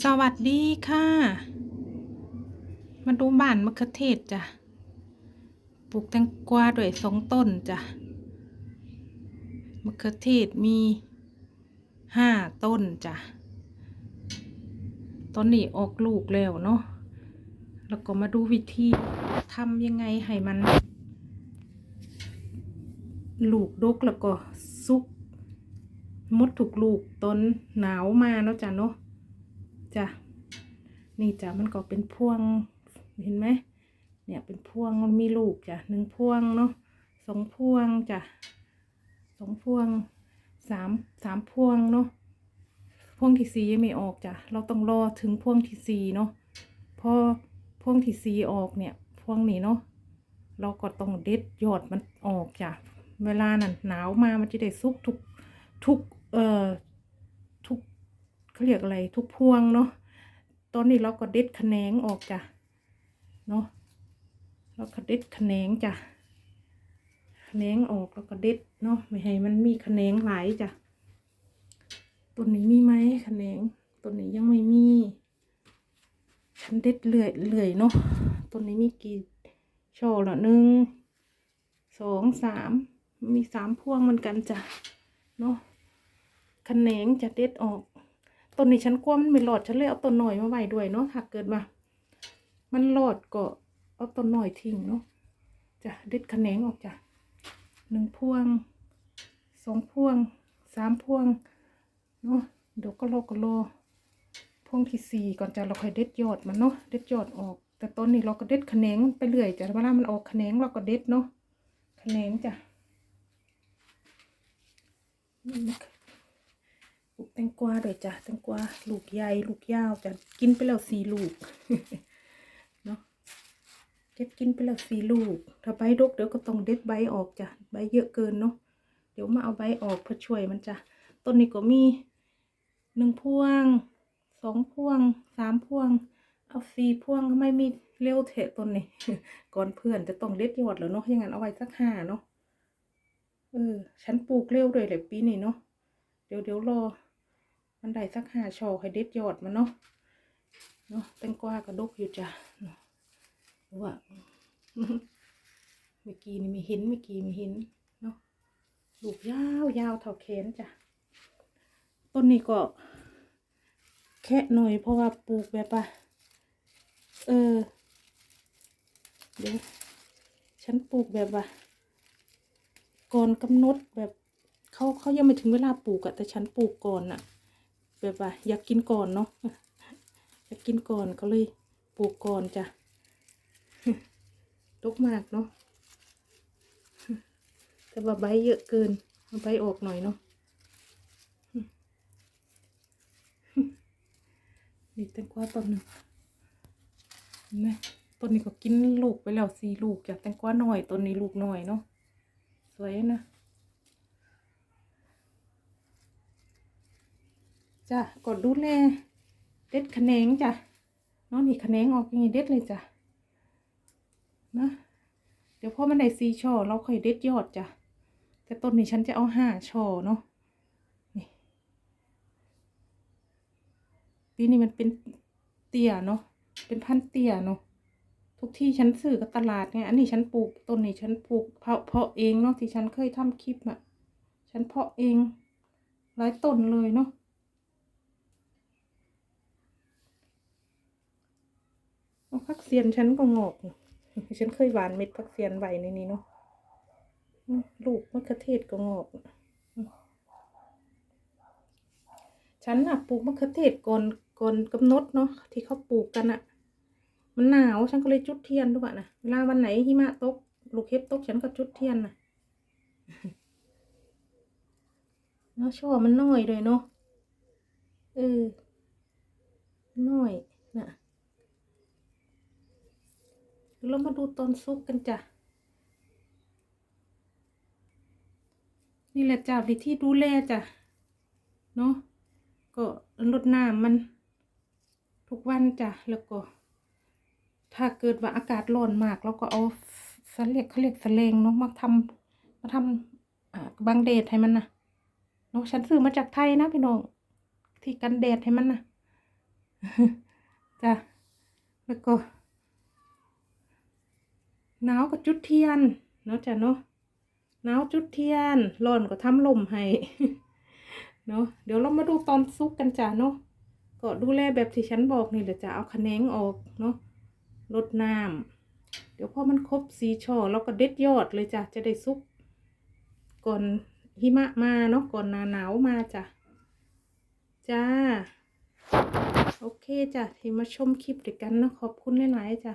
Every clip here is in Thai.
สวัสดีค่ะ มาดูบ้านมะเขือเทศจ้ะ ปลูกแตงกวาด้วยสองต้นจ้ะ มะเขือเทศมีห้าต้นจ้ะตอนนี้ออกลูกแล้วเนาะ แล้วก็มาดูวิธีทำยังไงให้มัน ลูกดกแล้วก็ซุกมดถูกลูกต้นหนาวมาเนาะจ้ะเนาะ จ้ะนี่จ้ะมันก็เป็นพวงเห็นไหมเนี่ยเป็นพวงมันมีลูกจ้ะหนึ่งพวงเนาะสองพวงจ้ะสองพวงสามสามพวงเนาะพวงที่สี่ยังไม่ออกจ้ะเราต้องรอถึงพวงที่สี่เนาะพอพวงที่สี่ออกเนี่ยพวงนี้เนาะเราก็ต้องเด็ดยอดมันออกจ้ะเวลานั้นหนาวมามันจะได้ซุกทุกทุกเอ่อทุก เขาเรียกอะไรทุกพวงเนาะตอนนี้เราก็เด็ดแขนงออกจ้ะเนาะเราก็เด็ดแขนงจ้ะแขนงออกแล้วก็เด็ดเนาะไม่ให้มันมีแขนงหลายจ้ะต้นนี้มีไหมแขนงต้นนี้ยังไม่มีฉันเด็ดเลื่อยเลื่อยเนาะต้นนี้มีกี่ช่อละหนึ่งสองสามมีสามพวงเหมือนกันจ้ะเนาะแขนงจะเด็ดออก ต้นนี้ฉันกลัวมันไม่หลอดฉันเลยเอาต้นหน่อยมาไว้ด้วยเนาะถ้าเกิดมา มันหลอดก็เอาต้นหน่อยทิ้งเนาะจ้ะเด็ดแขนงออกจ้ะหนึ่งพวงสองพวงสามพวงเนาะเดี๋ยวก็รอก็รอพวงที่สี่ก่อนจะเราค่อยเด็ดยอดมันเนาะเด็ดยอดออก แต่ต้นนี้เราก็เด็ดแขนงไปเรื่อยจ้ะเวลามันออกแขนงเราก็เด็ดเนาะแขนงจ้ะ แตงกวาด้วยจ้ะแตงกวาลูกใหญ่ลูกยาวจ้ะกินไปแล้วสี่ลูกเนาะเด็ดกินไปแล้วสี่ลูก ถ้าใบดกเดี๋ยวก็ต้องเด็ดใบออกจ้ะใบเยอะเกินเนาะเดี๋ยวมาเอาใบออกเพื่อช่วยมันจ้ะต้นนี้ก็มีหนึ่งพวงสองพวงสามพวง เอาสี่พวงทำไม่มีเร็วเทะต้นนี้ก่อนเพื่อนจะต้องเด็ดยอดแล้วเนาะอย่างนั้นเอาไว้สักห้าเนาะเออฉันปลูกเร็วด้วยแหละปีนี้เนาะเดี๋ยวเดี๋ยวรอ มันได้สักห้าช่อให้เด็ดยอดมันเนาะเนาะแตงกวากระดกอยู่จ้ะเนาะว่าเมื่อกี้นี่ม่เห็นเมื่อกี้ม่เห็นเนาะลูกยาวยาวเท่าแขนจ้ะต้นนี้ก็ แค่หน่อยเพราะว่าปลูกแบบว่าเออเดี๋ยวฉันปลูกแบบว่าก่อนกำหนดแบบเขาเขายังไม่ถึงเวลาปลูกอะแต่ฉันปลูกก่อนอะ แบบว่าอยากกินก่อนเนาะอยากกินก่อนก็เลยปลูกก่อนจ้ะดกมากเนาะแต่ว่าใบเยอะเกินเอาใบออกหน่อยเนาะนี่แตงกวาต้นหนึ่งเห็นไหมต้นนี้ก็กินลูกไปแล้วสี่ลูกจากแตงกวาหน่อยต้นนี้ลูกหน่อยเนาะสวยนะ จ้ะกดดูแลเด็ดแขนงจ้ะน้องนี่แขนงออกอย่างนี้เด็ดเลยจ้ะนะเดี๋ยวพอมันได้สี่ช่อเราค่อยเด็ดยอดจ้ะแต่ต้นนี้ฉันจะเอาห้าช่อเนาะนี่ปีนี้มันเป็นเตี้ยเนาะเป็นพันเตี้ยเนาะทุกที่ฉันซื้อกับตลาดไงอันนี้ฉันปลูกต้นนี้ฉันปลูกเพาะเพาะเองเนาะที่ฉันเคยทำคลิปอะฉันเพาะเองหลายต้นเลยเนาะ พักเซียนฉันก็งอก ฉันเคยหวานเม็ดพักเซียนไว้ในนี้เนาะลูกมะเขือเทศก็งอกฉันน่ะปลูกมะเขือเทศก่อนก่อนกำหนดเนาะที่เขาปลูกกันอะมันหนาวฉันก็เลยจุดเทียนด้วยนะเวลาวันไหนหิมะตก ลูกเห็บตกฉันก็จุดเทียนนะเนาะช่อมันน้อยเลยเนาะเออน้อยน่ะ เรามาดูตอนซุปกันจ้ะ นี่แหละจ้ะวิธีดูแลจ้ะ เนาะก็ลดน้ำมัน ทุกวันจ้ะ แล้วก็ ถ้าเกิดว่าอากาศร้อนมากเราก็เอาสเลียกเขาเรียกสเลงเนาะมาทำมาทำบังแดดให้มันนะเนาะฉันซื้อมาจากไทยนะพี่น้องที่กันแดดให้มันนะจ้ะแล้วก็ หนาวก็จุดเทียน เนาะจ้ะเนาะหนาวจุดเทียนร้อนก็ทำลมให้เนาะเดี๋ยวเรามาดูตอนซุกกันจ้ะเนาะก็ดูแลแบบที่ฉันบอกนี่เดี๋ยวจะเอาคะแนงออกเนาะลดน้ำเดี๋ยวพอมันครบสีช่อเราก็เด็ดยอดเลยจ้ะจะได้ซุก ก่อนหิมะมาเนาะก่อนหนาหนาวมาจ้ะจ้า โอเคจ้ะที่มาชมคลิปด้วยกันเนาะขอบคุณหลายๆจ้ะ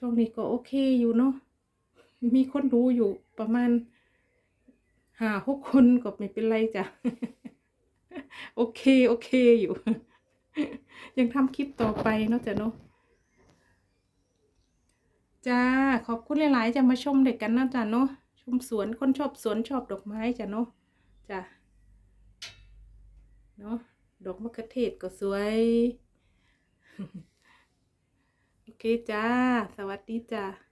ช่วงนี้ก็โอเคอยู่เนาะมีคนดูอยู่ประมาณหาหกคนก็ไม่เป็นไรจ้ะ โอเค โอเคอยู่ ยังทำคลิปต่อไปเนาะจ้ะเนาะจ้า ขอบคุณหลาย ๆ จะมาชมเด็กกันนะจ้ะเนาะชมสวนคนชอบสวนชอบดอกไม้จ้ะเนาะจ้ะเนาะดอกมะเขือเทศก็สวย เคจ้า สวัสดีจ้า